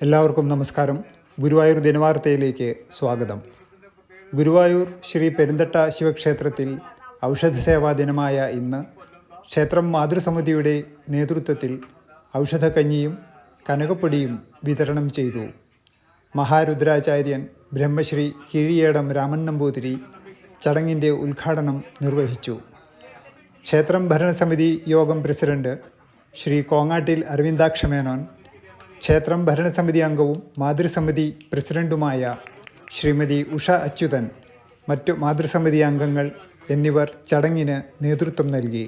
എല്ലാവർക്കും നമസ്കാരം. ഗുരുവായൂർ ദിനവാർത്തയിലേക്ക് സ്വാഗതം. ഗുരുവായൂർ ശ്രീ പെരുന്തട്ട ശിവക്ഷേത്രത്തിൽ ഔഷധ സേവാ ദിനമായ ഇന്ന് ക്ഷേത്രം മാതൃസമിതിയുടെ നേതൃത്വത്തിൽ ഔഷധക്കഞ്ഞിയും കനകപ്പൊടിയും വിതരണം ചെയ്തു. മഹാരുദ്രാചാര്യൻ ബ്രഹ്മശ്രീ കിഴിയേടം രാമൻ നമ്പൂതിരി ചടങ്ങിന്റെ ഉദ്ഘാടനം നിർവഹിച്ചു. ക്ഷേത്രം ഭരണസമിതി യോഗം പ്രസിഡന്റ് ശ്രീ കോങ്ങാട്ടിൽ അരവിന്ദാക്ഷമേനോൻ ക്ഷേത്രം ഭരണസമിതി അംഗവും മാതൃസമിതി പ്രസിഡന്റുമായ ശ്രീമതി ഉഷ അച്യുതൻ മറ്റു മാതൃസമിതി അംഗങ്ങൾ എന്നിവർ ചടങ്ങിന് നേതൃത്വം നൽകി.